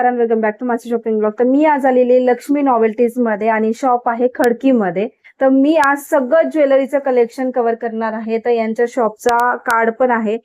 नमस्कार welcome back to माझी shopping blog तर मी आज आलेली लक्ष्मी नॉवेल्टीजमध्ये आणि शॉप आहे खडकीमध्ये तर मी आज सगळं ज्वेलरीचं कलेक्शन कव्हर करणार आहे. तर यांच्या शॉपचा कार्ड पण आहे.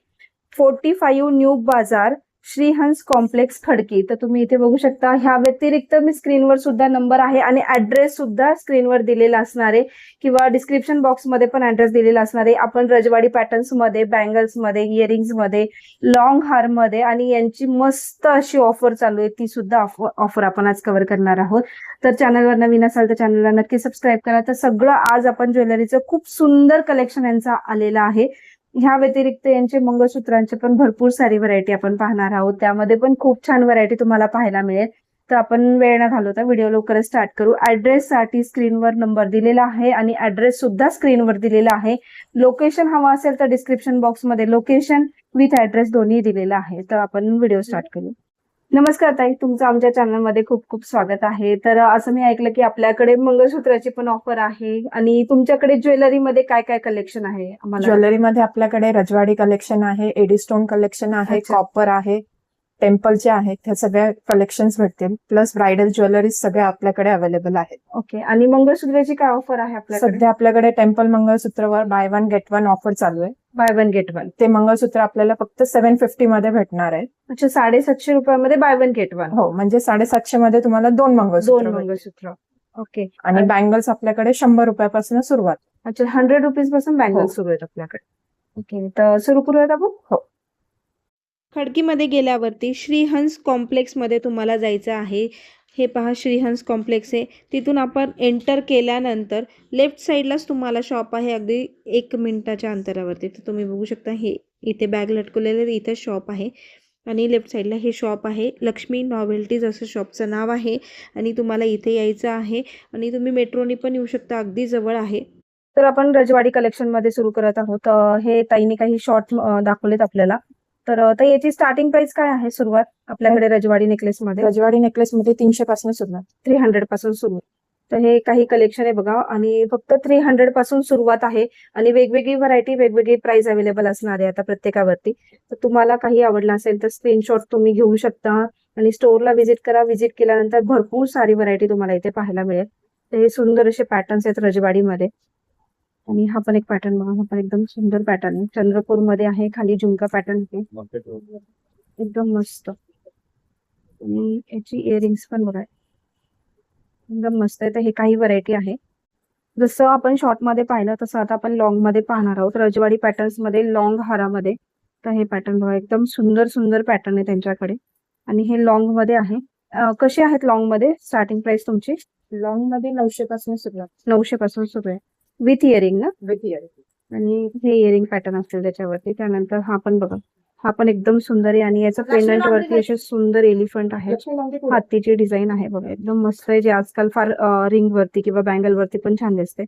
फोर्टी फाईव्ह न्यू बाजार श्रीहंस कॉम्प्लेक्स खडकी तर तुम्ही इथे बघू शकता ह्या व्यतिरिक्त मी स्क्रीनवर सुद्धा नंबर आहे आणि ऍड्रेस सुद्धा स्क्रीनवर दिलेला असणार आहे. किंवा डिस्क्रिप्शन बॉक्समध्ये पण ऍड्रेस दिलेला असणार आहे. आपण रजवाडी पॅटर्न्समध्ये बँगल्समध्ये इयरिंग्समध्ये लॉंग हारमध्ये आणि यांची मस्त अशी ऑफर चालू आहे. ती सुद्धा ऑफर आपण आज कव्हर करणार आहोत. तर चॅनलवर नवीन असाल तर चॅनलला नक्की सबस्क्राईब करा. तर सगळं आज आपण ज्वेलरीचं खूप सुंदर कलेक्शन यांचा आलेलं आहे. ह्या व्यतिरिक्त यांचे मंगळसूत्रांचे पण भरपूर सारी व्हरायटी आपण पाहणार आहोत. त्यामध्ये पण खूप छान व्हरायटी तुम्हाला पाहायला मिळेल. तर आपण वेळ न घालवता व्हिडिओ लवकरच स्टार्ट करू. ऍड्रेस साठी स्क्रीनवर नंबर दिलेला आहे आणि ऍड्रेस सुद्धा स्क्रीनवर दिलेला आहे. लोकेशन हवं असेल तर डिस्क्रिप्शन बॉक्समध्ये लोकेशन विथ ऍड्रेस दोन्ही दिलेला आहे. तर आपण व्हिडिओ स्टार्ट करू. नमस्कार ताई तुमचं आमच्या चॅनलमध्ये खूप खूप स्वागत आहे. तर असं मी ऐकलं की आपल्याकडे मंगळसूत्राची पण ऑफर आहे. आणि तुमच्याकडे ज्वेलरीमध्ये काय काय कलेक्शन आहे ज्वेलरीमध्ये आपल्याकडे रजवाडी कलेक्शन आहे एडी स्टोन कलेक्शन आहे. कॉपर आहे टेम्पलचे आहेत ह्या सगळ्या कलेक्शन्स भेटतील. प्लस ब्रायडल ज्वेलरी सगळ्या आपल्याकडे अवेलेबल आहेत. ओके आणि मंगळसूत्राची काय ऑफर आहे आपल्याकडे? सध्या आपल्याकडे temple मंगळसूत्रवर buy one get one offer चालू आहे. बाय वन गेट वन ते मंगळसूत्र आपल्याला फक्त सेव्हन फिफ्टी मध्ये भेटणार आहे. अच्छा साडेसातशे रुपयामध्ये बाय वन गेट वन हो म्हणजे साडेसातशे मध्ये तुम्हाला दोन दोन मंगळसूत्र भेटतील. मंगळसूत्र. ओके आणि बँगल्स आपल्याकडे शंभर रुपयापासून सुरुवात. अच्छा हंड्रेड रुपीजपासून बँगल हो. सुरू आहेत आपल्याकडे. ओके तर सुरू करूयात आपण? हो. खडकीमध्ये गेल्यावरती श्रीहंस कॉम्प्लेक्समध्ये तुम्हाला जायचं आहे. हे पहा श्रीहंस कॉम्प्लेक्स आहे. तिथून आपण एंटर केल्यानंतर लेफ्ट साईडलाच तुम्हाला शॉप आहे अगदी एक मिनिटाच्या अंतरावरती. तर तुम्ही बघू शकता हे इथे बॅग लटकवलेले इथे शॉप आहे. आणि लेफ्ट साईडला हे शॉप आहे. लक्ष्मी नॉवेल्टीज असं शॉपचं नाव आहे. आणि तुम्हाला इथे यायचं आहे. आणि तुम्ही मेट्रोनी पण येऊ शकता अगदी जवळ आहे. तर आपण रजवाडी कलेक्शनमध्ये सुरू करत आहोत. हे ताईने काही शॉर्ट दाखवलेत आपल्याला. तर ताई याची स्टार्टिंग प्राइस काय आहे सुरुवात आपल्याकडे रजवाडी नेकलेस मध्ये? रजवाडी नेकलेस मध्ये तीनशे पासून सुरुवात. थ्री हंड्रेडपासून सुरू तर हे काही कलेक्शन आहे बघा आणि फक्त थ्री हंड्रेडपासून सुरुवात आहे आणि वेगवेगळी व्हरायटी वेगवेगळी प्राइस अवेलेबल असणार आहे आता प्रत्येकावरती. तर तुम्हाला काही आवडलं असेल तर स्क्रीनशॉट तुम्ही घेऊ शकता आणि स्टोअरला व्हिजिट करा. व्हिजिट केल्यानंतर भरपूर सारी व्हरायटी तुम्हाला इथे पाहायला मिळेल. तर हे सुंदर असे पॅटर्न्स आहेत रजवाडीमध्ये. आणि हा पण एक पॅटर्न बघा हा पण एकदम सुंदर पॅटर्न आहे चंद्रपूरमध्ये आहे खाली झुमका पॅटर्न आहे. एकदम मस्त. आणि याची इयरिंग्स पण बघा. एकदम मस्त आहे. तर हे काही व्हरायटी आहे. जसं आपण शॉर्टमध्ये पाहिलं तसं आता आपण लॉंगमध्ये पाहणार आहोत. रजवाडी पॅटर्न्समध्ये लॉंग हारामध्ये. तर हे पॅटर्न बघा एकदम सुंदर सुंदर पॅटर्न आहे त्यांच्याकडे. आणि हे लॉंगमध्ये आहे. कसे आहेत लॉंगमध्ये? स्टार्टिंग प्राइस तुमची? लॉंगमध्ये नऊशे पासून सुरुवात. नऊशे पासून सुरू आहे. विथ इयरिंग ना? विथ इयरिंग आणि हे इयरिंग पॅटर्न असतील त्याच्यावरती त्यानंतर हा पण बघा. हा पण एकदम सुंदर आहे आणि याचं पेंडंट वरती असे सुंदर एलिफंट आहे हातीची डिझाईन आहे बघा. एकदम मस्त आहे जे आजकाल फार रिंग वरती किंवा बँगल वरती पण छान दिसते.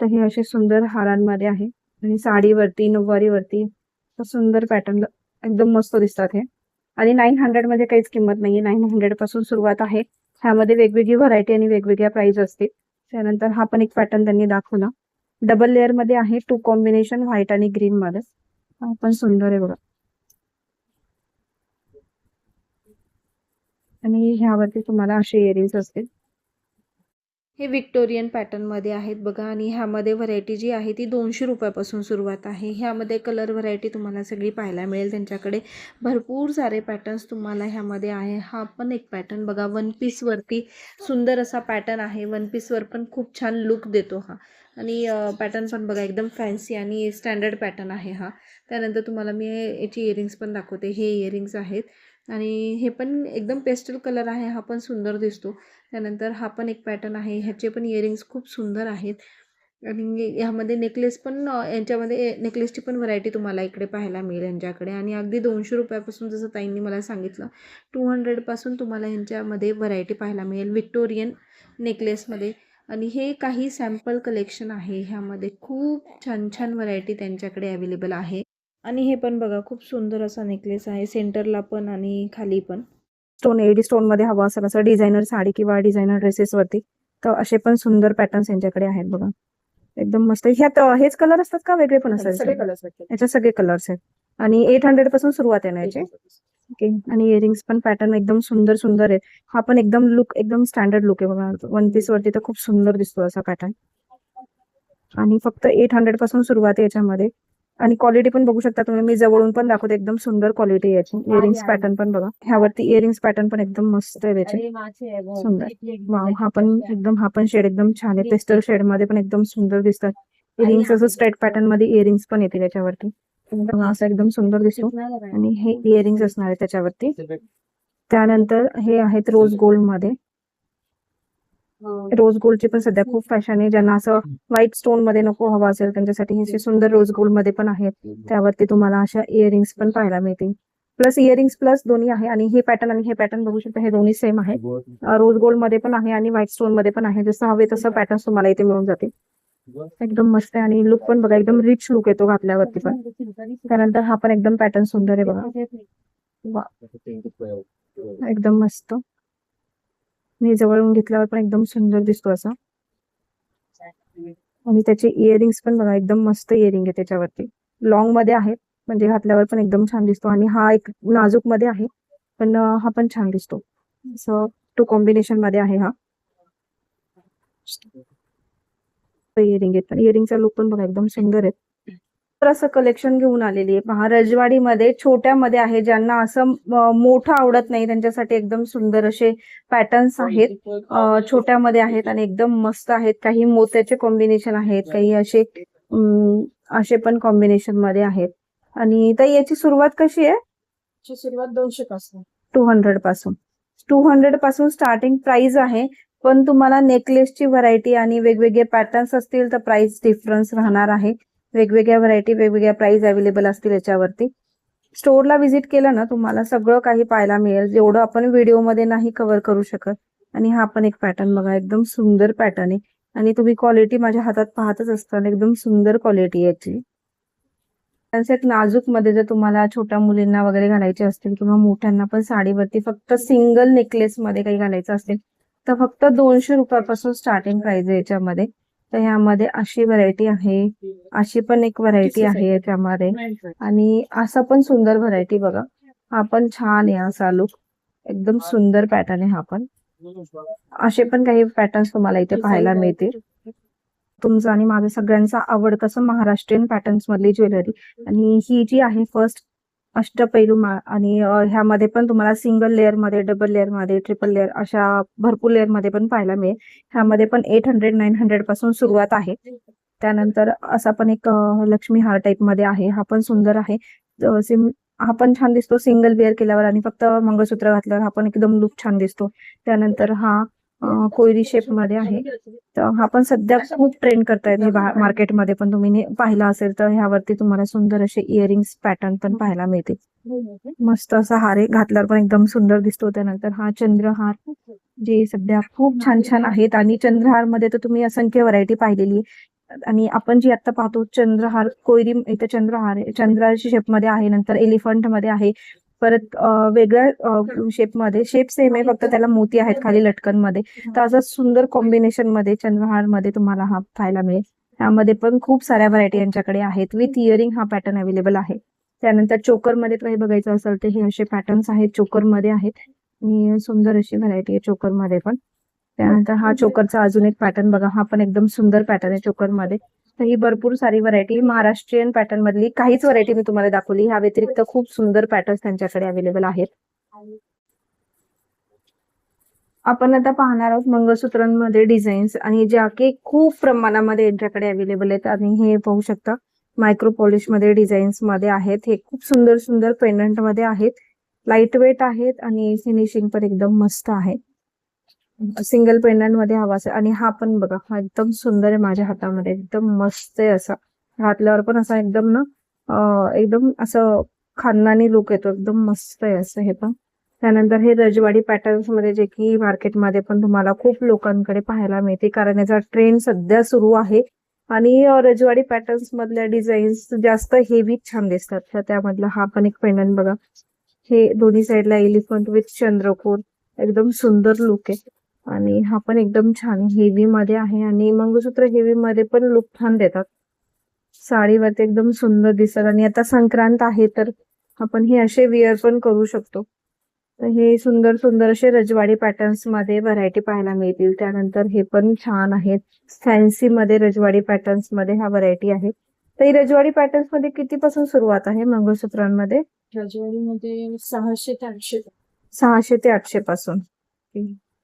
तर हे असे सुंदर हारांमध्ये आहे. आणि साडीवरती नऊवारीवरती सुंदर पॅटर्न एकदम मस्त दिसतात हे. आणि नाईन हंड्रेडमध्ये काहीच किंमत नाहीये. नाईन हंड्रेडपासून सुरुवात आहे. ह्यामध्ये वेगवेगळी व्हरायटी आणि वेगवेगळ्या प्राइस असतील. त्यानंतर हा पण एक पॅटर्न त्यांनी दाखवला. डबल लेअरमध्ये आहे टू कॉम्बिनेशन व्हाईट आणि ग्रीन मध्ये. हा पण सुंदर आहे बघा. आणि ह्यावरती तुम्हाला असे इयरिंग्स असतील. हे विक्टोरियन पॅटर्नमध्ये आहेत बघा. आणि ह्यामध्ये व्हरायटी जी आहे ती दोनशे रुपयापासून सुरुवात आहे. ह्यामध्ये कलर व्हरायटी तुम्हाला सगळी पाहायला मिळेल. त्यांच्याकडे भरपूर सारे पॅटर्न्स तुम्हाला ह्यामध्ये आहे. हा पण एक पॅटर्न बघा. वन पीसवरती सुंदर असा पॅटर्न आहे. वन पीसवर पण खूप छान लुक देतो हा. आणि पॅटर्न पण बघा एकदम फॅन्सी आणि स्टँडर्ड पॅटर्न आहे हा. त्यानंतर तुम्हाला मी याची इयरिंग्स पण दाखवते. हे इयरिंग्स आहेत. आणि हे पण एकदम पेस्टल कलर आहे हा पण सुंदर दिसतो. त्यानंतर हा पण एक पॅटर्न आहे ह्याचे पण इयरिंग्स खूप सुंदर आहेत. आणि ह्यामध्ये नेकलेस पण यांच्यामध्ये नेकलेसची पण व्हरायटी तुम्हाला इकडे पाहायला मिळेल यांच्याकडे. आणि अगदी दोनशे रुपयापासून जसं ताईंनी मला सांगितलं टू हंड्रेडपासून तुम्हाला यांच्यामध्ये व्हरायटी पाहायला मिळेल विक्टोरियन नेकलेसमध्ये. आणि हे काही सॅम्पल कलेक्शन आहे ह्यामध्ये खूप छान छान व्हरायटी त्यांच्याकडे अवेलेबल आहे. आणि हे पण बघा खूप सुंदर असा नेकलेस आहे. सेंटरला पण आणि खाली पण. स्टोन एडी स्टोनमध्ये हवा असेल असं डिझायनर साडी किंवा डिझायनर ड्रेसेस वरती तर असे पण सुंदर पॅटर्न्स यांच्याकडे आहेत बघा. एकदम मस्त. ह्यात हेच कलर असतात का वेगळे पण असतात? सगळे कलर्स याच्यात सगळे कलर्स आहेत. आणि एट हंड्रेडपासून सुरुवात आहे ना याची? ओके आणि इयरिंग्स पण पॅटर्न एकदम सुंदर सुंदर आहे हा पण एकदम लुक एकदम स्टँडर्ड लुक आहे बघा. वन पीस वरती तर खूप सुंदर दिसतो असा पॅटर्न आणि फक्त एट हंड्रेडपासून सुरुवात आहे याच्यामध्ये. आणि क्वालिटी पण बघू शकता तुम्ही. मी जवळून पण दाखवते एकदम सुंदर क्वालिटी आहे याची. इयरिंग्स पॅटर्न पण बघा. ह्यावरती इयरिंग्स पॅटर्न पण एकदम मस्त आहे त्याचे सुंदर. वाव हा पण एकदम हा पण शेड एकदम छान आहे. पेस्टल शेडमध्ये पण एकदम सुंदर दिसतात. इयरिंग्स असं स्ट्रेट पॅटर्नमध्ये इयरिंग्स पण येते त्याच्यावरती बघा, असं एकदम सुंदर दिसतो. आणि हे इयरिंग्स असणार आहे त्याच्यावरती. त्यानंतर हे आहेत रोज गोल्डमध्ये. रोज गोल्डची पण सध्या खूप फॅशन आहे. ज्यांना असं व्हाईट स्टोनमध्ये नको हवा असेल त्यांच्यासाठी हे सुंदर रोज गोल्डमध्ये पण आहेत त्यावरती तुम्हाला अशा इयरिंग्स पण पाहायला मिळतील. प्लस इयरिंग्स प्लस दोन्ही आहे आणि हे पॅटर्न आणि हे पॅटर्न बघू शकता हे दोन्ही सेम आहे रोज गोल्डमध्ये पण आहे आणि व्हाईट स्टोनमध्ये पण आहे. जसं हवे तसं पॅटर्न तुम्हाला इथे मिळून जाते एकदम मस्त आहे आणि लुक पण बघा एकदम रिच लुक येतो घातल्यावरती पण. त्यानंतर हा पण एकदम पॅटर्न सुंदर आहे बघा. एकदम मस्त. मी जवळून घेतल्यावर पण एकदम सुंदर दिसतो असा. आणि त्याचे इयरिंग्स पण बघा एकदम मस्त इयरिंग आहे त्याच्यावरती. लॉंगमध्ये आहे म्हणजे घातल्यावर पण एकदम छान दिसतो. आणि हा एक नाजूकमध्ये आहे पण हा पण छान दिसतो. असं टू कॉम्बिनेशनमध्ये आहे हा. इयरिंग आहेत पण इयरिंगचा लुक पण बघा एकदम सुंदर आहे. असं कलेक्शन घेऊन आलेली आहे. पहा रजवाडीमध्ये छोट्यामध्ये आहे ज्यांना असं मोठं आवडत नाही त्यांच्यासाठी एकदम सुंदर असे पॅटर्न्स आहेत. छोट्यामध्ये आहेत आणि एकदम मस्त आहेत. काही मोत्याचे कॉम्बिनेशन आहेत काही असे असे पण कॉम्बिनेशनमध्ये आहेत. आणि तर याची सुरुवात कशी आहे? सुरुवात दोनशे पासून. टू हंड्रेडपासून. टू हंड्रेडपासून स्टार्टिंग प्राइस आहे पण तुम्हाला नेकलेसची व्हरायटी आणि वेगवेगळे पॅटर्न्स असतील तर प्राइस डिफरन्स राहणार आहे. वेगवेगळ्या व्हरायटी वेगवेगळ्या प्राइस अवेलेबल असतील याच्यावरती. स्टोअरला व्हिजिट केलं ना तुम्हाला सगळं काही पाहायला मिळेल. जेवढं आपण व्हिडिओमध्ये नाही कव्हर करू शकत. आणि हा पण एक पॅटर्न बघा एकदम सुंदर पॅटर्न आहे. आणि तुम्ही क्वालिटी माझ्या हातात पाहतच असताना एकदम सुंदर क्वालिटी याची. त्यांचं एक नाजूकमध्ये जर तुम्हाला छोट्या मुलींना वगैरे घालायचे असतील किंवा मोठ्यांना पण साडीवरती फक्त सिंगल नेकलेस मध्ये काही घालायचं असेल तर फक्त दोनशे रुपयापासून स्टार्टिंग प्राइस आहे याच्यामध्ये. तर ह्यामध्ये अशी व्हरायटी आहे. अशी पण एक व्हरायटी आहे. याच्यामध्ये आणि असा पण सुंदर व्हरायटी बघा. हा पण छान आहे असा लुक एकदम सुंदर पॅटर्न आहे हा पण. असे पण काही पॅटर्न्स तुम्हाला इथे पाहायला मिळतील. तुमचं आणि माझं सगळ्यांचा आवडतं असं महाराष्ट्रीयन पॅटर्न्स मधली ज्वेलरी आणि ही जी आहे फर्स्ट अष्टपैलू माळ आणि ह्यामध्ये पण तुम्हाला सिंगल लेअरमध्ये डबल लेअरमध्ये ट्रिपल लेअर अशा भरपूर लेअरमध्ये पण पाहायला मिळेल. ह्यामध्ये पण एट हंड्रेड नाईन हंड्रेडपासून सुरुवात आहे. त्यानंतर असा पण एक लक्ष्मी हार टाईपमध्ये आहे. हा पण सुंदर आहे. सिम- हा पण छान दिसतो. सिंगल वेअर केल्यावर आणि फक्त मंगळसूत्र घातल्यावर हा पण एकदम लुक छान दिसतो. त्यानंतर हा कोयरी शेपमध्ये आहे. तर हा पण सध्या खूप ट्रेंड करतायत हे मार्केटमध्ये पण तुम्ही पाहिला असेल तर ह्यावरती तुम्हाला सुंदर असे इयरिंग्स पॅटर्न पण पाहायला मिळतील. मस्त असा हार आहे घातल्यावर पण एकदम सुंदर दिसतो त्यानंतर हा चंद्रहार. जे सध्या खूप छान छान आहेत. आणि चंद्रहारमध्ये तर तुम्ही असंख्य व्हरायटी पाहिलेली आहे. आणि आपण जी आता पाहतो चंद्रहार कोयरी इथे चंद्रहार आहे. चंद्राची शेपमध्ये आहे नंतर एलिफंटमध्ये आहे. परत वेगळ्या शेपमध्ये शेप सेम आहे फक्त त्याला मोती आहेत खाली लटकनमध्ये तर असं सुंदर कॉम्बिनेशनमध्ये चंद्रहारमध्ये तुम्हाला हा पाहायला मिळेल. त्यामध्ये पण खूप साऱ्या व्हरायटी यांच्याकडे आहेत. विथ इयरिंग हा पॅटर्न अवेलेबल आहे. त्यानंतर चोकरमध्ये काही बघायचं असेल तर हे असे पॅटर्न्स आहेत. चोकरमध्ये आहेत. आणि सुंदर अशी व्हरायटी आहे चोकरमध्ये पण. त्यानंतर हा चोकरचा अजून एक पॅटर्न बघा. हा पण एकदम सुंदर पॅटर्न आहे चोकरमध्ये तर ही भरपूर सारी व्हरायटी महाराष्ट्रीयन पॅटर्न मधली काहीच व्हरायटी मी तुम्हाला दाखवली. ह्या व्यतिरिक्त खूप सुंदर पॅटर्न त्यांच्याकडे अवेलेबल आहेत. आपण आता पाहणार आहोत मंगळसूत्रांमध्ये डिझाईन्स आणि ज्या की खूप प्रमाणामध्ये यांच्याकडे अवेलेबल आहेत. आणि हे पाहू शकता मायक्रो पॉलिशमध्ये डिझाईन्समध्ये आहेत. हे खूप सुंदर सुंदर पेंडंटमध्ये आहेत. लाइट वेट आहेत आणि फिनिशिंग पण एकदम मस्त आहे. सिंगल पेंडंटमध्ये हवा असेल. आणि हा पण बघा हा एकदम सुंदर आहे माझ्या हातामध्ये. एकदम मस्त आहे असा. घातल्यावर पण असा एकदम ना एकदम असं खानदानी लुक येतो. एकदम मस्त आहे असं हे पण. त्यानंतर हे रजवाडी पॅटर्न्समध्ये जे की मार्केटमध्ये पण तुम्हाला खूप लोकांकडे पाहायला मिळते. कारण याचा ट्रेंड सध्या सुरू आहे. आणि रजवाडी पॅटर्न्स मधल्या डिझाईन्स जास्त हेवी छान दिसतात. तर त्यामधला हा पण एक पेंडंट बघा. हे दोन्ही साईडला एलिफंट विथ चंद्रकोर. एकदम सुंदर लुक आहे. आणि हा पण एकदम छान हेवी मध्ये आहे आणि मंगळसूत्र हेवी मध्ये पण लुक छान देतात. साडीवरती एकदम सुंदर दिसतात आणि आता संक्रांत आहे तर आपण हे असे वेअर पण करू शकतो. तर हे सुंदर सुंदर असे रजवाडी पॅटर्न्समध्ये व्हरायटी पाहायला मिळतील. त्यानंतर हे पण छान आहेत फॅन्सी मध्ये रजवाडी पॅटर्न्समध्ये हा व्हरायटी आहे. तर ही रजवाडी पॅटर्न्समध्ये कितीपासून सुरुवात आहे मंगळसूत्रांमध्ये? रजवाडीमध्ये सहाशे ते आठशे. सहाशे ते आठशे पासून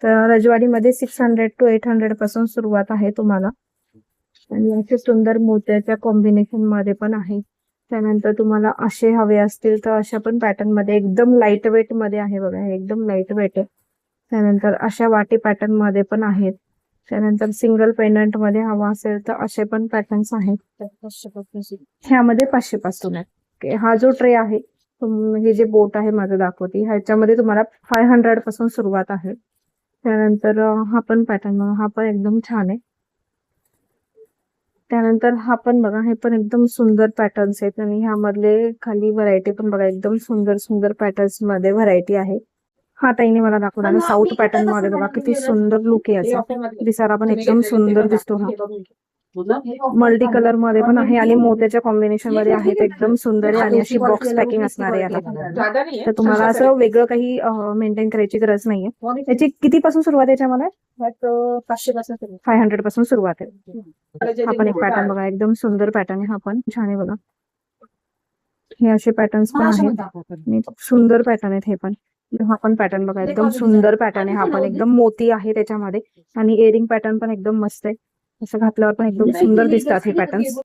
तर रजवाडीमध्ये सिक्स हंड्रेड टू एट हंड्रेडपासून सुरुवात आहे तुम्हाला. आणि असे सुंदर मोत्याच्या कॉम्बिनेशनमध्ये पण आहे. त्यानंतर तुम्हाला असे हवे असतील तर अशा पण पॅटर्नमध्ये एकदम लाइट वेटमध्ये आहे बघा हे एकदम लाइट वेट आहे. त्यानंतर अशा वाटी पॅटर्नमध्ये पण आहेत. त्यानंतर सिंगल पेंडंटमध्ये हवा असेल तर असे पण पॅटर्न्स आहेत. ह्यामध्ये पाचशे पासून आहे. हा जो ट्रे आहे हे जे बोट आहे माझं दाखवते. ह्याच्यामध्ये तुम्हाला फाय हंड्रेडपासून सुरुवात आहे. त्यानंतर हा पण पॅटर्न बघा हा पण एकदम छान आहे. त्यानंतर हा पण बघा हे पण एकदम सुंदर पॅटर्न्स आहेत आणि ह्यामधले खाली व्हरायटी पण बघा एकदम सुंदर सुंदर पॅटर्न्समध्ये व्हरायटी आहे. हा ताईने मला दाखवला साऊथ पॅटर्नमध्ये बघा किती सुंदर लुक आहे याचा. दिसायला पण एकदम सुंदर दिसतो हा. मल्टी कलरमध्ये पण आहे आणि मोत्याच्या कॉम्बिनेशनमध्ये आहे ते एकदम सुंदर आहे आणि अशी बॉक्स पॅकिंग असणार आहे याला. तर तुम्हाला असं वेगळं काही मेंटेन करायची गरज नाहीये. त्याची किती पासून सुरुवात आहे याच्यामध्ये? पाचशे पासून फाय हंड्रेडपासून सुरुवात आहे. हा पण एक पॅटर्न बघा एकदम सुंदर पॅटर्न आहे हा पण. छान आहे बघा. हे असे पॅटर्न्स पण आहेत. सुंदर पॅटर्न आहेत हे पण. हा पण पॅटर्न बघा एकदम सुंदर पॅटर्न आहे हा पण. एकदम मोती आहे त्याच्यामध्ये. आणि इयरिंग पॅटर्न पण एकदम मस्त आहे. असं घातल्यावर पण एकदम सुंदर दिसतात हे पॅटर्न्स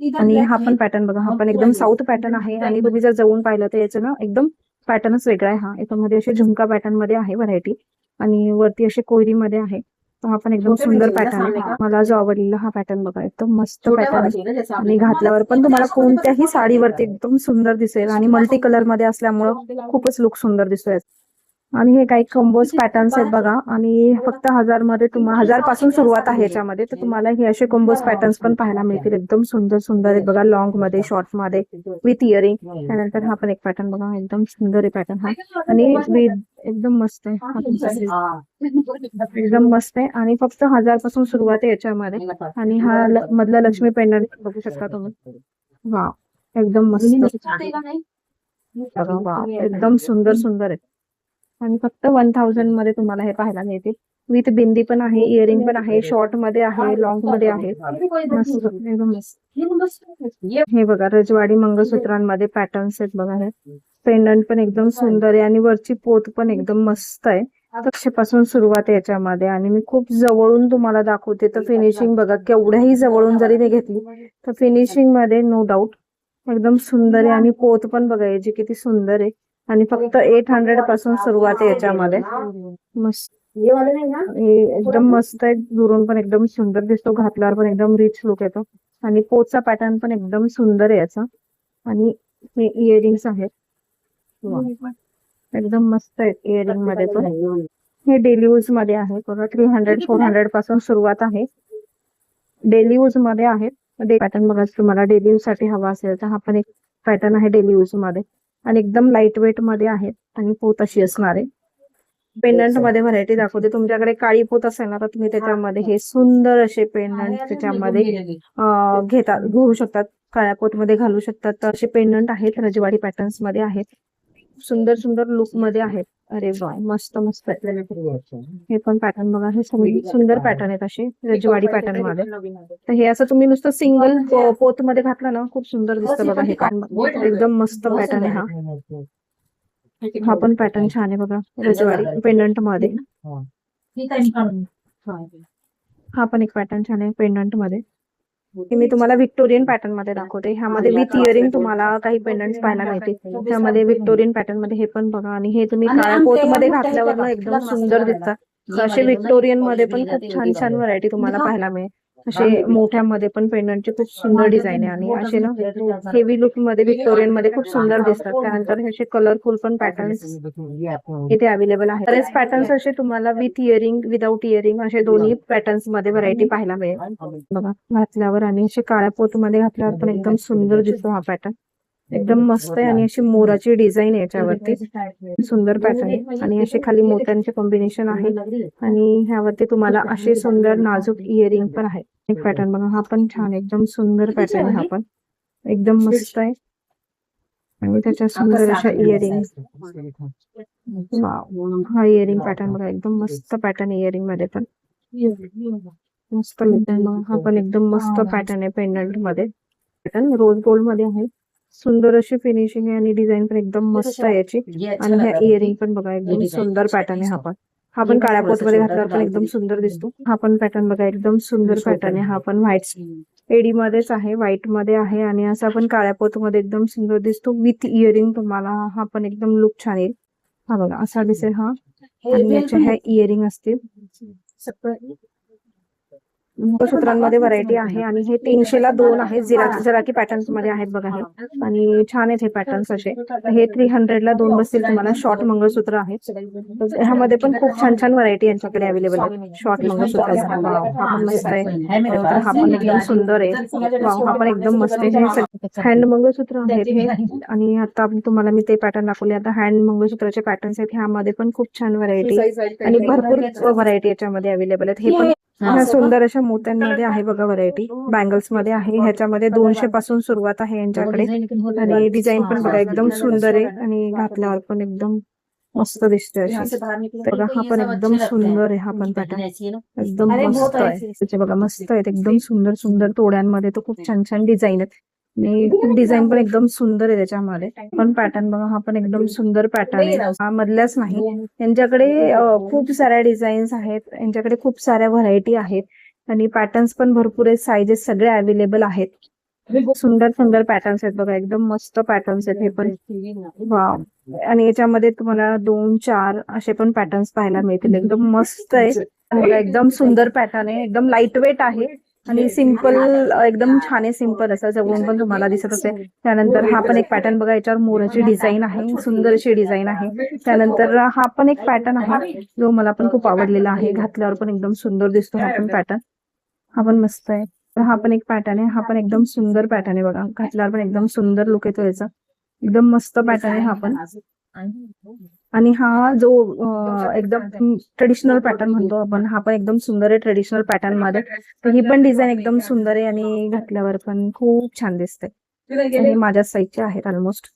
आणि हा पण पॅटर्न बघा हा पण एकदम साऊथ पॅटर्न आहे आणि तुम्ही जर जवळून पाहिलं तर याचं ना एकदम पॅटर्नच वेगळा आहे हा. याच्यामध्ये असे झुमका पॅटर्नमध्ये आहे व्हरायटी आणि वरती असे कोयरी मध्ये आहे हा पण एकदम सुंदर पॅटर्न आहे. मला जो आवडलेला हा पॅटर्न बघा एकदम मस्त पॅटर्न आहे आणि घातल्यावर पण तुम्हाला कोणत्याही साडीवरती एकदम सुंदर दिसेल आणि मल्टी कलरमध्ये असल्यामुळं खूपच लुक सुंदर दिसतोय आणि हे काही कंबोज पॅटर्न्स आहेत बघा. आणि फक्त हजारमध्ये तुम्हाला हजारपासून सुरुवात आहे याच्यामध्ये. तर तुम्हाला हे असे कंबोज पॅटर्न्स पण पाहायला मिळतील. एकदम सुंदर सुंदर आहेत बघा. लॉंगमध्ये शॉर्टमध्ये विथ इयरिंग त्यानंतर हा पण एक पॅटर्न बघा. एकदम सुंदर आहे पॅटर्न हा. आणि with एकदम मस्त आहे. एकदम मस्त आहे. आणि फक्त हजारपासून सुरुवात आहे याच्यामध्ये. आणि हा मधला लक्ष्मी पेंडंट बघू शकता तुम्ही. वा एकदम मस्त. बघा वा एकदम सुंदर सुंदर आहे. आणि फक्त वन थाउजंडमध्ये तुम्हाला हे पाहायला मिळतील. विथ बिंदी पण आहे इयरिंग पण आहे शॉर्टमध्ये आहे लॉंगमध्ये आहे. हे बघा रजवाडी मंगळसूत्रांमध्ये पॅटर्न्स आहेत बघा हे. पेंडंट पण एकदम सुंदर आहे आणि वरची पोत पण एकदम मस्त आहे. कक्षेपासून सुरुवात आहे याच्यामध्ये आणि मी खूप जवळून तुम्हाला दाखवते. तर फिनिशिंग बघा केवढ्याही जवळून जरी मी घेतली तर फिनिशिंगमध्ये नो डाऊट एकदम सुंदर आहे आणि पोत पण बघा याची किती सुंदर आहे. आणि फक्त एट हंड्रेडपासून सुरुवात आहे याच्यामध्ये. मस्त. हे एकदम मस्त आहे. दुरून पण एकदम सुंदर दिसतो. घातल्यावर पण एकदम रिच लुक येतो. आणि पोटचा पॅटर्न पण एकदम सुंदर आहे याचा. आणि हे इयरिंग्स आहेत. एकदम मस्त आहेत इयरिंगमध्ये पण. हे डेली यूजमध्ये आहे. बघा थ्री हंड्रेड फोर हंड्रेडपासून सुरुवात आहे. डेली यूजमध्ये आहे पॅटर्न बघा तुम्हाला डेली यूजसाठी हवा असेल तर हा पण एक पॅटर्न आहे डेली यूजमध्ये. आणि एकदम लाइट वेटमध्ये आहे आणि पोत अशी असणार आहे. पेंडंटमध्ये व्हरायटी दाखवते. तुमच्याकडे काळी पोत असेल ना तर तुम्ही त्याच्यामध्ये हे सुंदर असे पेंडंट त्याच्यामध्ये घेतात घेऊ शकतात. काळ्या पोत मध्ये घालू शकतात. तर असे पेंडंट आहेत रजवाडी पॅटर्न्समध्ये आहेत. सुंदर सुंदर लुकमध्ये आहेत. अरे वा मस्त मस्त. हे पण पॅटर्न बघा हे सगळे सुंदर पॅटर्न आहेत असे रजवाडी पॅटर्नमध्ये तर हे असं तुम्ही नुसतं सिंगल पोत मध्ये घातलं ना खूप सुंदर दिसतं बघा हे. एकदम मस्त पॅटर्न आहे हा. हा पण पॅटर्न छान आहे बघा रजवाडी पेंडंटमध्ये. हा. पण एक पॅटर्न छान आहे पेंडंटमध्ये. हे मी तुम्हाला व्हिक्टोरियन पॅटर्नमध्ये दाखवते. ह्यामध्ये विथ इयरिंग तुम्हाला काही पेंडंट पाहायला मिळतील. त्यामध्ये व्हिक्टोरियन पॅटर्नमध्ये हे पण बघा आणि हे तुम्ही काळ्या मध्ये घातल्यावर एकदम सुंदर दिसतात. असे व्हिक्टोरियनमध्ये पण खूप छान छान व्हरायटी तुम्हाला पाहायला मिळेल. असे मोठ्यामध्ये पण पेंडंटचे खूप सुंदर डिझाईन आहे आणि असे ना हेवी लुकमध्ये व्हिक्टोरियनमध्ये खूप सुंदर दिसतात. त्यानंतर हे असे कलरफुल पण पॅटर्न्स इथे अवेलेबल आहे बरेच पॅटर्न्स असे तुम्हाला विथ इयरिंग विदाऊट इयरिंग असे दोन्ही पॅटर्न्समध्ये व्हरायटी पाहायला मिळेल. बघा घातल्यावर आणि असे काळ्या पोत मध्ये घातल्यावर पण एकदम सुंदर दिसतो हा पॅटर्न एकदम मस्त आहे आणि अशी मोराची डिझाईन आहे याच्यावरती. सुंदर पॅटर्न आहे. आणि असे खाली मोत्यांचे कॉम्बिनेशन आहे. आणि ह्यावरती तुम्हाला असे सुंदर नाजूक इयरिंग पण आहे. एक पॅटर्न बघा. हा पण छान. एकदम सुंदर पॅटर्न आहे हा पण. एकदम मस्त आहे. आणि त्याच्या सुंदर अशा इयरिंग हा इयरिंग पॅटर्न बघा. एकदम मस्त पॅटर्न इयरिंगमध्ये पण. मस्त हा पण एकदम मस्त पॅटर्न आहे पेंडंटमध्ये. पॅटर्न रोज गोल्डमध्ये आहे. सुंदर अशी फिनिशिंग आहे आणि डिझाईन पण एकदम मस्त आहे याची. आणि ह्या इयरिंग पण बघा एकदम सुंदर पॅटर्न आहे हा पण. हा पण काळ्या पोत मध्ये घातल्यावर पण एकदम सुंदर दिसतो. हा पण पॅटर्न बघा एकदम सुंदर पॅटर्न आहे. हा पण व्हाईट एडी मध्येच आहे व्हाईटमध्ये आहे आणि असा पण काळ्या पोत मध्ये एकदम सुंदर दिसतो. विथ इयरिंग तुम्हाला हा पण एकदम लुक छान येईल. हा बघा असा दिसेल हा. आणि याच्या ह्या इयरिंग असतील. सूत्रांमध्ये व्हरायटी आहे आणि हे तीनशे ला दोन आहे जिरा जराकी पॅटर्न्समध्ये आहेत बघा हे. आणि छान आहेत हे पॅटर्न्स असे. हे. थ्री हंड्रेड ला दोन बसतील तुम्हाला. शॉर्ट मंगळसूत्र आहेत. ह्यामध्ये पण खूप छान छान व्हरायटी यांच्याकडे अवेलेबल आहे शॉर्ट मंगळसूत्र हा पण मस्त आहे. तर हा पण एकदम सुंदर आहे. हा पण एकदम मस्त आहे. हे हँड मंगळसूत्र आहेत हे. आणि आता तुम्हाला मी ते पॅटर्न दाखवले. आता हँड मंगळसूत्राचे पॅटर्न्स आहेत. ह्यामध्ये पण खूप छान व्हरायटी आणि भरपूर व्हरायटी याच्यामध्ये अवेलेबल आहेत. हे पण ह्या सुंदर अशा मोत्यांमध्ये आहे बघा व्हरायटी बँगल्समध्ये आहे. ह्याच्यामध्ये दोनशे पासून सुरुवात आहे यांच्याकडे. आणि डिझाईन पण बघा एकदम सुंदर आहे आणि घातल्यावर पण एकदम मस्त दिसते अशी. बघा हा पण एकदम सुंदर आहे हा पण पॅटर्न एकदम मस्त आहे. त्याचे बघा मस्त आहेत. एकदम सुंदर सुंदर तोड्यांमध्ये तर खूप छान छान डिझाईन आहेत. आणि डिझाईन पण एकदम सुंदर आहे त्याच्यामध्ये. पण पॅटर्न बघा हा पण एकदम सुंदर पॅटर्न आहे. हा मधल्याच नाही. यांच्याकडे खूप साऱ्या डिझाईन्स आहेत. यांच्याकडे खूप साऱ्या व्हरायटी आहेत. आणि पॅटर्न्स पण भरपूर आहेत. साईजेस सगळे अवेलेबल आहेत. सुंदर सुंदर पॅटर्न्स आहेत बघा. एकदम मस्त पॅटर्न्स आहेत हे पण. आणि याच्यामध्ये तुम्हाला दोन चार असे पण पॅटर्न्स पाहायला मिळतील. एकदम मस्त आहे. एकदम सुंदर पॅटर्न आहे. एकदम लाइट वेट आहे. आणि सिंपल एकदम छान आहे सिंपल असं जवळून पण तुम्हाला दिसत असेल. त्यानंतर हा पण एक पॅटर्न बघा याच्यावर मोराची डिझाईन आहे. सुंदर अशी डिझाईन आहे. त्यानंतर हा पण एक पॅटर्न आहे जो मला पण खूप आवडलेला आहे. घातल्यावर पण एकदम सुंदर दिसतो हा पण पॅटर्न हा पण मस्त आहे. हा पण एक पॅटर्न आहे. हा पण एकदम सुंदर पॅटर्न आहे बघा. घातल्यावर पण एकदम सुंदर लुक येतो याचा. एकदम मस्त पॅटर्न आहे हा पण. आणि हा जो एकदम ट्रेडिशनल पॅटर्न म्हणतो आपण हा पण एकदम सुंदर आहे ट्रेडिशनल पॅटर्नमध्ये. तर ही पण डिझाईन एकदम सुंदर आहे आणि घातल्यावर पण खूप छान दिसते आणि माझ्या साईजचे आहेत ऑलमोस्ट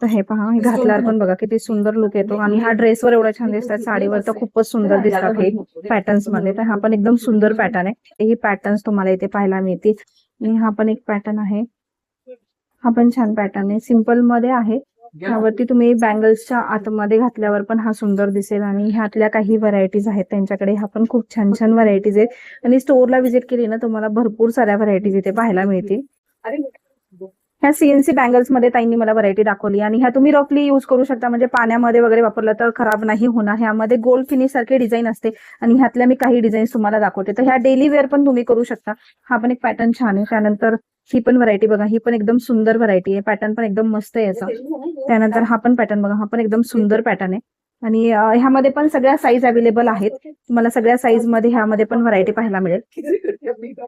तर हे पहा घातल्यावर पण बघा किती सुंदर लुक येतो. आणि हा ड्रेसवर एवढा छान दिसतात साडीवर तर खूपच सुंदर दिसतात हे पॅटर्न्समध्ये. तर हा पण एकदम सुंदर पॅटर्न आहे. हे पॅटर्न्स तुम्हाला इथे पाहायला मिळतील. आणि हा पण एक पॅटर्न आहे. हा पण छान पॅटर्न आहे. सिंपलमध्ये आहे. ह्यावरती तुम्ही बँगल्सच्या आतमध्ये घातल्यावर पण हा सुंदर दिसेल आणि ह्यातल्या काही व्हरायटीज आहेत त्यांच्याकडे. ह्या पण खूप छान छान व्हरायटीज आहेत. आणि स्टोअरला व्हिजिट केली ना तुम्हाला भरपूर साऱ्या व्हरायटीज इथे पाहायला मिळतील. ह्या सीएनसी बँगल्समध्ये ताईंनी मला व्हरायटी दाखवली आणि ह्या तुम्ही रफली युज करू शकता. म्हणजे पाण्यामध्ये वगैरे वापरलं तर खराब नाही होणार. ह्यामध्ये गोल्ड फिनिश सारखे डिझाईन असते आणि ह्यातल्या मी काही डिझाईन तुम्हाला दाखवते. तर ह्या डेली वेअर पण तुम्ही करू शकता. हा पण एक पॅटर्न छान आहे. त्यानंतर ही पण व्हरायटी बघा ही पण एकदम सुंदर व्हरायटी आहे. पॅटर्न पण एकदम मस्त आहे याचा. त्यानंतर हा पण पॅटर्न बघा हा पण एकदम सुंदर पॅटर्न आहे. आणि ह्यामध्ये पण सगळ्या साईज अवेलेबल आहेत. तुम्हाला सगळ्या साईजमध्ये ह्यामध्ये पण व्हरायटी पाहायला मिळेल.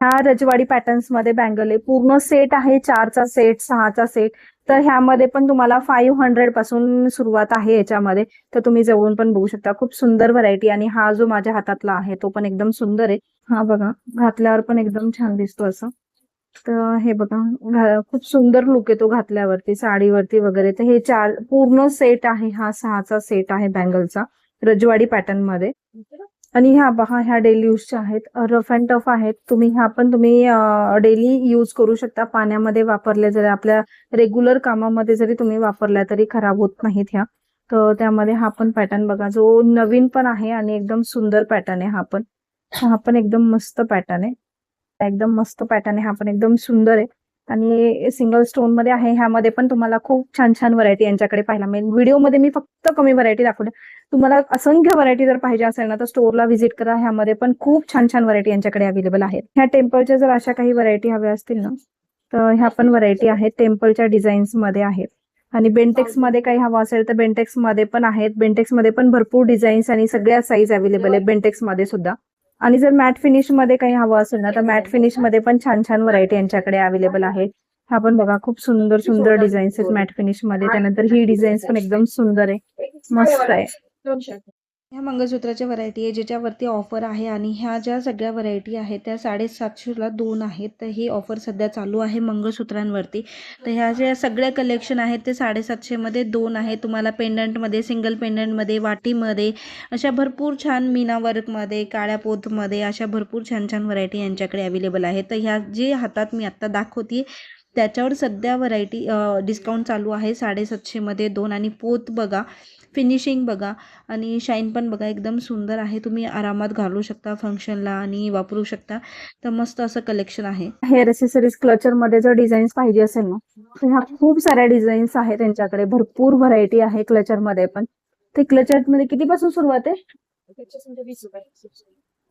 हा रजवाडी पॅटर्न्समध्ये बँगल आहे. पूर्ण सेट आहे चारचा सेट सहाचा सेट तर ह्यामध्ये पण तुम्हाला फाईव्ह हंड्रेडपासून सुरुवात आहे याच्यामध्ये. तर तुम्ही जवळून पण बघू शकता. खूप सुंदर व्हरायटी आणि हा जो माझ्या हातातला आहे तो पण एकदम सुंदर आहे. हा बघा घातल्यावर पण एकदम छान दिसतो असं. तर हे बघा खूप सुंदर लुक येतो घातल्यावरती साडीवरती वगैरे. तर हे चार पूर्ण सेट आहे हा सहाचा सेट आहे बँगलचा रजवाडी पॅटर्नमध्ये. आणि ह्या पहा ह्या डेली यूजच्या आहेत रफ अँड टफ आहेत. तुम्ही ह्या पण तुम्ही डेली यूज करू शकता. पाण्यामध्ये वापरल्या जरी आपल्या रेग्युलर कामामध्ये जरी तुम्ही वापरल्या तरी खराब होत नाहीत ह्या. तर त्यामध्ये हा पण पॅटर्न बघा जो नवीन पण आहे आणि एकदम सुंदर पॅटर्न आहे हा पण. हा पण एकदम मस्त पॅटर्न आहे. एकदम मस्त पॅटर्न आहे. हा पण एकदम सुंदर आहे. आणि सिंगल स्टोनमध्ये आहे. ह्यामध्ये पण तुम्हाला खूप छान छान व्हरायटी यांच्याकडे पाहायला मिळेल. व्हिडिओमध्ये मी फक्त कमी व्हरायटी दाखवल्या तुम्हाला असंख्य व्हरायटी जर पाहिजे असेल ना तर स्टोअरला व्हिजिट करा. ह्यामध्ये पण खूप छान छान व्हरायटी यांच्याकडे अवेलेबल आहेत. ह्या टेम्पलच्या जर अशा काही व्हरायटी हव्या असतील ना तर ह्या पण व्हरायटी आहेत. टेम्पलच्या डिझाईन्समध्ये आहेत. आणि बेंटेक्समध्ये काही हवं असेल तर बेंटेक्समध्ये पण आहेत. बेंटेक्समध्ये पण भरपूर डिझाईन्स आणि सगळ्या साईज अवेलेबल आहेत. बेंटेक्समध्ये सुद्धा. आणि जर मॅट फिनिशमध्ये काही हवं असेल ना तर मॅट फिनिशमध्ये पण छान छान व्हरायटी यांच्याकडे अवेलेबल आहे. हा पण बघा खूप सुंदर सुंदर डिझाईन्स आहेत मॅट फिनिशमध्ये. त्यानंतर ही डिझाईन्स पण एकदम सुंदर आहे. मस्त आहे. ह्या मंगळसूत्राच्या व्हरायटी आहे ज्याच्यावरती ऑफर आहे आणि ह्या ज्या सगळ्या व्हरायटी आहेत त्या साडेसातशेला दोन आहेत. तर ही ऑफर सध्या चालू आहे मंगळसूत्रांवरती. तर ह्या ज्या सगळ्या कलेक्शन आहेत ते साडेसातशेमध्ये दोन आहे तुम्हाला पेंडंटमध्ये सिंगल पेंडंटमध्ये वाटीमध्ये अशा भरपूर छान मीना वर्कमध्ये काळ्या पोतमध्ये अशा भरपूर छान छान व्हरायटी यांच्याकडे अवेलेबल आहे तर ह्या जे हातात मी आत्ता दाखवते त्याच्यावर सध्या व्हरायटी डिस्काउंट चालू आहे साडेसातशेमध्ये दोन. आणि पोत बघा फिनिशिंग बघा. आणि शाईन पण बघा एकदम सुंदर आहे. तुम्ही आरामात घालू शकता फंक्शनला आणि वापरू शकता. तर मस्त असं कलेक्शन आहे. हेअर असेसरीज क्लचरमध्ये जर डिझाईन्स पाहिजे असेल ना तर ह्या खूप साऱ्या डिझाईन्स आहेत त्यांच्याकडे. भरपूर व्हरायटी आहे क्लचरमध्ये पण. ते क्लचरमध्ये कितीपासून सुरुवात आहे?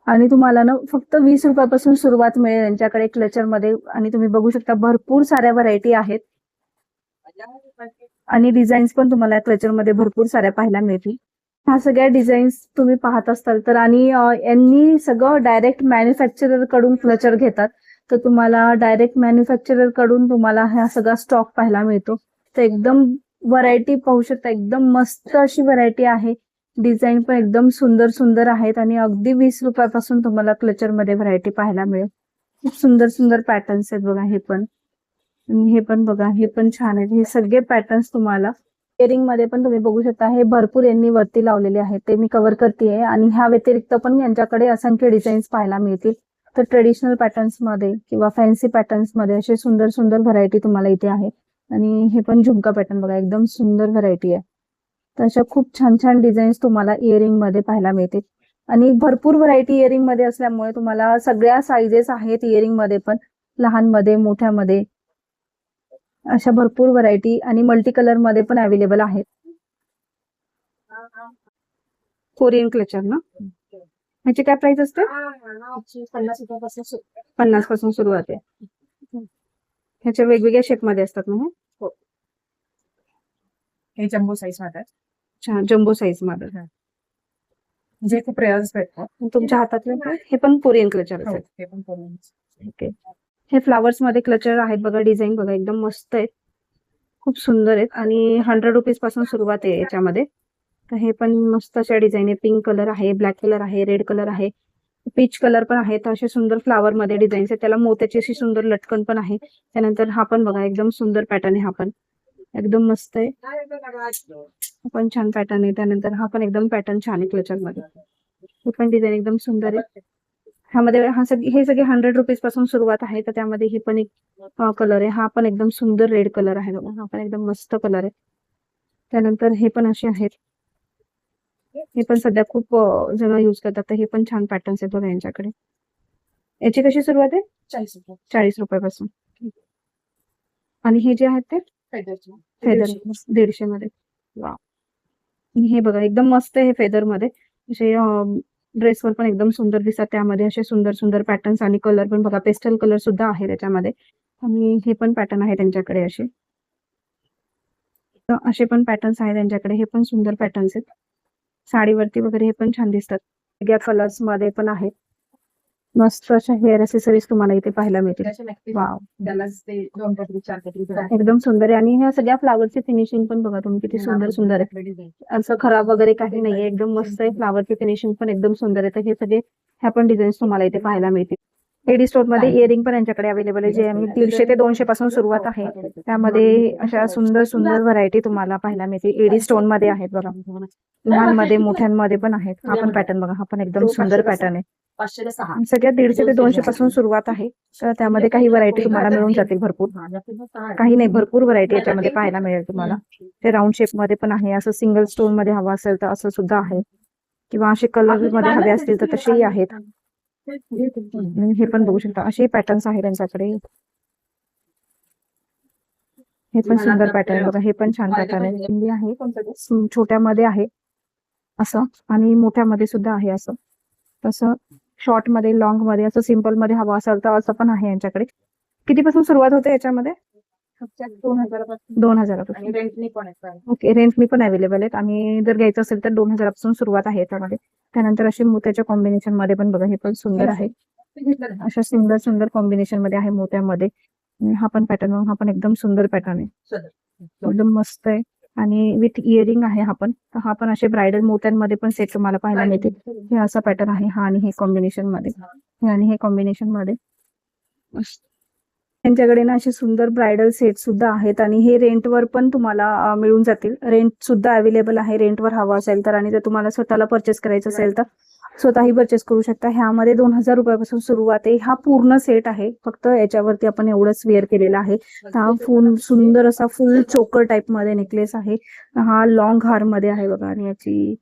आणि तुम्हाला ना फक्त वीस रुपयापासून सुरुवात मिळेल यांच्याकडे क्लचरमध्ये. आणि तुम्ही बघू शकता भरपूर साऱ्या व्हरायटी आहेत. आणि डिझाईन्स पण तुम्हाला क्लचरमध्ये भरपूर साऱ्या पाहायला मिळतील. ह्या सगळ्या डिझाईन्स तुम्ही पाहत असताल तर आणि यांनी सगळं डायरेक्ट मॅन्युफॅक्चररकडून क्लचर घेतात. तर तुम्हाला डायरेक्ट मॅन्युफॅक्चररकडून तुम्हाला हा सगळा स्टॉक पाहायला मिळतो. तर एकदम व्हरायटी पाहू शकता एकदम मस्त अशी व्हरायटी आहे. डिझाईन पण एकदम सुंदर सुंदर आहेत आणि अगदी वीस रुपयापासून तुम्हाला क्लचरमध्ये व्हरायटी पाहायला मिळेल. खूप सुंदर सुंदर पॅटर्न्स आहेत बघा हे पण. हे पण बघा हे पण छान आहेत. हे सगळे पॅटर्न्स तुम्हाला इयरिंगमध्ये पण तुम्ही बघू शकता. हे भरपूर यांनी वरती लावलेले आहेत. ते मी कव्हर करते आणि ह्या व्यतिरिक्त पण यांच्याकडे असंख्य डिझाईन्स पाहायला मिळतील. तर ट्रेडिशनल पॅटर्न्समध्ये किंवा फॅन्सी पॅटर्न्समध्ये असे सुंदर सुंदर व्हरायटी तुम्हाला इथे आहे. आणि हे पण झुमका पॅटर्न बघा एकदम सुंदर व्हरायटी आहे. तर अशा खूप छान छान डिझाईन्स तुम्हाला इयरिंगमध्ये पाहायला मिळतील. आणि भरपूर व्हरायटी इयरिंगमध्ये असल्यामुळे तुम्हाला सगळ्या साईजेस आहेत इयरिंगमध्ये पण. लहानमध्ये मोठ्यामध्ये अशा भरपूर व्हरायटी आणि मल्टी कलरमध्ये पण अवेलेबल आहेत. कोरियन क्लचर ना? ह्याची काय प्राइस असते? पन्नासपासून सुरुवात आहे ह्याच्या वेगवेगळ्या शेपमध्ये असतात ना हे? हे. जम्बो साईजमध्ये. छान जम्बो साईजमध्ये. जे खूप रेअर्स भेटतात. तुमच्या हातातले हे- हे पण कोरियन क्लचर हो, आहेत ते पण करून ओके हे फ्लावर्समध्ये क्लचर आहेत बघा डिझाईन बघा एकदम मस्त आहेत. खूप सुंदर आहेत आणि हंड्रेड रुपीजपासून सुरुवात आहे याच्यामध्ये. तर हे पण मस्त अशा डिझाईन आहे. पिंक कलर आहे ब्लॅक कलर आहे रेड कलर आहे. पीच कलर पण आहे तर असे सुंदर फ्लावर मध्ये डिझाईन्स आहेत. त्याला मोत्याची अशी सुंदर लटकन पण आहे. त्यानंतर हा पण बघा एकदम सुंदर पॅटर्न आहे हा पण. एकदम मस्त आहे. हा पण छान पॅटर्न आहे. त्यानंतर हा पण एकदम पॅटर्न छान आहे क्लचरमध्ये. हे पण डिझाईन एकदम सुंदर आहे. ह्यामध्ये हा सगळे हे सगळे हंड्रेड रुपीजपासून सुरुवात आहे. तर त्यामध्ये हे पण एक कलर आहे. हा पण एकदम सुंदर रेड कलर आहे बघा. हा पण एकदम मस्त कलर आहे. त्यानंतर हे पण असे आहेत. हे पण सध्या खूप जण युज करतात. तर हे पण छान पॅटर्न्स आहेत बघा यांच्याकडे. याची कशी सुरुवात आहे? चाळीस रुपये. चाळीस रुपयापासून. आणि हे जे आहेत ते? फेदरचे. फेदर दीडशे. मध्ये हे बघा एकदम मस्त आहे हे फेदरमध्ये ड्रेसवर पण एकदम सुंदर दिसतात. त्यामध्ये असे सुंदर सुंदर पॅटर्न्स आणि कलर पण बघा पेस्टल कलर सुद्धा आहे त्याच्यामध्ये. आणि हे पण पॅटर्न आहे त्यांच्याकडे असे. तर असे पण पॅटर्न्स आहे त्यांच्याकडे. हे पण सुंदर पॅटर्न्स आहेत. साडीवरती वगैरे हे पण छान दिसतात. वेगळ्या कलर्समध्ये पण आहेत. मस्त अशा हेअर असेसरीज तुम्हाला इथे पाहायला मिळतील. वाव. एकदम सुंदर आहे. आणि ह्या सगळ्या फ्लावरची फिनिशिंग पण बघा तुम्ही किती सुंदर सुंदर आहे. असं खराब वगैरे काही नाहीये. एकदम मस्त आहे. फ्लावरची फिनिशिंग पण एकदम सुंदर आहे. तर हे सगळे ह्या पण डिझाईन्स तुम्हाला इथे पाहायला मिळतील. लेडी स्टोरमध्ये इयरिंग पण यांच्याकडे अवेलेबल आहे. जे आम्ही दीडशे ते दोनशे पासून सुरुवात आहे. त्यामध्ये अशा सुंदर सुंदर व्हरायटी तुम्हाला पाहायला मिळतील. एडी स्टोनमध्ये आहेत बघा. लहानमध्ये मोठ्यांमध्ये पण आहेत. हा पण पॅटर्न बघा. हा पण एकदम सुंदर पॅटर्न आहे. पाचशे ते सहा? सगळ्यात दीडशे ते दोनशे पासून सुरुवात आहे. तर त्यामध्ये काही व्हरायटी तुम्हाला मिळून जातील भरपूर. काही नाही भरपूर व्हरायटी याच्यामध्ये पाहायला मिळेल तुम्हाला. ते राऊंड शेपमध्ये पण आहे. असं सिंगल स्टोनमध्ये हवं असेल तर असं सुद्धा आहे. किंवा असे कलरमध्ये हवे असतील तर तसेही आहेत. हे पण बघू शकता. असे पॅटर्न्स आहेत त्यांच्याकडे. हे पण सुंदर पॅटर्न बघा हे पण छान पॅटर्न आहे. छोट्यामध्ये आहे. असं. आणि मोठ्यामध्ये सुद्धा आहे असं. तसं शॉर्टमध्ये लॉंगमध्ये असं सिंपलमध्ये हवं असेल तर असं पण आहे यांच्याकडे. कितीपासून सुरुवात होते याच्यामध्ये? दोन हजारापासून. दोन हजारापासून. रेंटनी पण आहेत ओके रेंटनी पण अवेलेबल आहेत. आणि जर घ्यायचं असेल तर दोन हजारापासून सुरुवात आहे त्यामध्ये त्यानंतर असे मोत्याच्या कॉम्बिनेशनमध्ये पण बघा हे पण सुंदर आहे. अशा सुंदर सुंदर कॉम्बिनेशनमध्ये आहे मोत्यामध्ये. हा पण पॅटर्न हा पण एकदम सुंदर पॅटर्न आहे. एकदम मस्त आहे. आणि विथ इयरिंग आहे हा पण. तर हा पण असे ब्रायडल मोत्यांमध्ये पण सेट तुम्हाला पाहायला मिळतील. हे असा पॅटर्न आहे हा आणि हे कॉम्बिनेशनमध्ये. आणि हे कॉम्बिनेशनमध्ये. त्यांच्याकडे ना असे सुंदर ब्रायडल सेट सुद्धा आहेत आणि हे रेंटवर पण तुम्हाला मिळून जातील. रेंट सुद्धा अवेलेबल आहे. रेंटवर हवा असेल तर आणि जर तुम्हाला स्वतःला परचेस करायचं असेल तर स्वतःही परचेस करू शकता. ह्यामध्ये दोन हजार रुपयापासून सुरुवात आहे. हा पूर्ण सेट आहे. फक्त याच्यावरती आपण एवढंच वेअर केलेला आहे. हा फुल सुंदर असा फुल चोकर टाइपमध्ये नेकलेस आहे. हा लॉंग हारमध्ये आहे बघा. आणि याची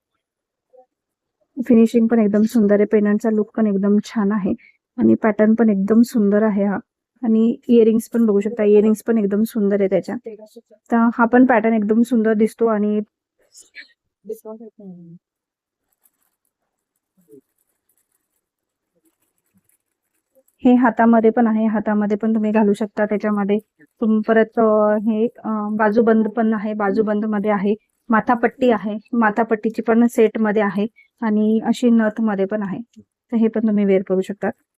फिनिशिंग पण एकदम सुंदर आहे. पेनंटचा लुक पण एकदम छान आहे. आणि पॅटर्न पण एकदम सुंदर आहे हा. आणि इयरिंग्स पण बघू शकता. इयरिंग्स पण एकदम सुंदर आहे त्याच्या. तर हा पण पॅटर्न एकदम सुंदर दिसतो आणि हे हातामध्ये पण आहे हातामध्ये पण तुम्ही घालू शकता. त्याच्यामध्ये परत हे बाजूबंद पण आहे बाजूबंदमध्ये आहे. माथापट्टी आहे माथापट्टीची पण सेटमध्ये आहे आणि अशी नथमध्ये पण आहे. तर हे पण तुम्ही वेअर करू शकता.